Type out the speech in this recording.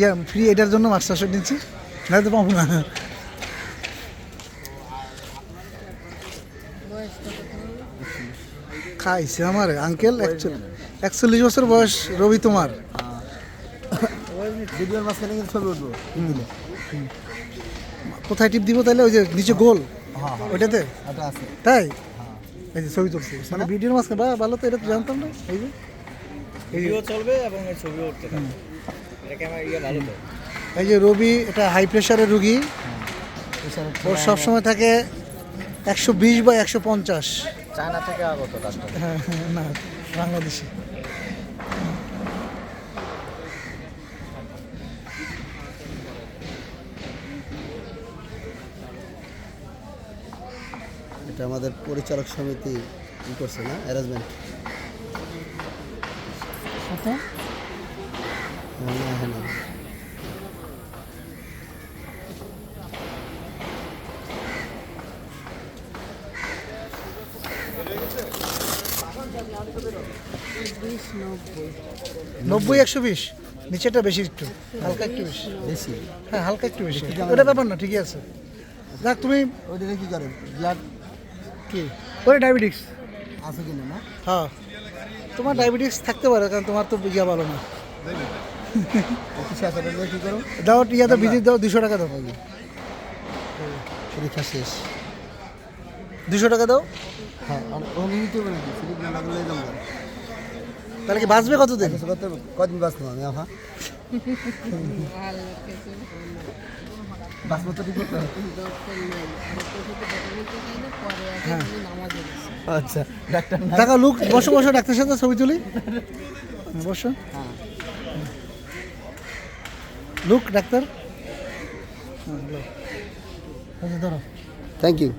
ইয়া free এটার জন্য master shot নিচ্ছি না তো পাবো না। খাইছে আমার আঙ্কেল একচল্লিশ বছর বয়স রবি তোমার। কোথায় টিপ দিব তাহলে? ওই যে নিচে গোল। ওইটাতে? এটা আছে। তাই? এই যে ছবি তুলছি। মানে ভিডিওর মাঝখানে বা ভালো তো এটা তো জানতাম না। এই যে? ভিডিও চলবে এবং এই ছবি উঠতে থাকবে এটা ক্যামেরা ইয়ে ভালো তো। এই যে রবি এটা হাই প্রেশারের রুগী। ওর সবসময় থাকে একশো বিশ বা একশো পঞ্চাশ। চায়না থেকে আগত হ্যাঁ হ্যাঁ, না বাংলাদেশি। এটা আমাদের পরিচালক সমিতি ই করছে না? অ্যারেঞ্জমেন্ট হ্যাঁ হ্যাঁ নব্বই একশো বিশ। নিচেটা বেশি একটু হালকা একটু বেশি। বেশি? হ্যাঁ হালকা একটু বেশি। ওটা ব্যাপার না ঠিকই আছে। যাক তুমি ওইটা কি করেন। কি? ওরে ডায়াবেটিক্স আছে কিনা না? হ্যাঁ। তোমার ডায়াবেটিক্স থাকতে পারে কারণ তোমার তো ইয়া ভালো না। কি দাও ইয়াতে ভিজিট দাও দুশো টাকা দাও পরীক্ষা শেষ। দুশো টাকা দাও। হ্যাঁ তাহলে কি বাঁচবে কতদিন? কদিন বাঁচলাম আমি আহা। আচ্ছা ডাক্তার টাকা লুক বসো বসো ডাক্তার সাথে ছবি তুলি। হ্যাঁ, বসো। Look doctor. হ্যাঁ, ধরো। Thank you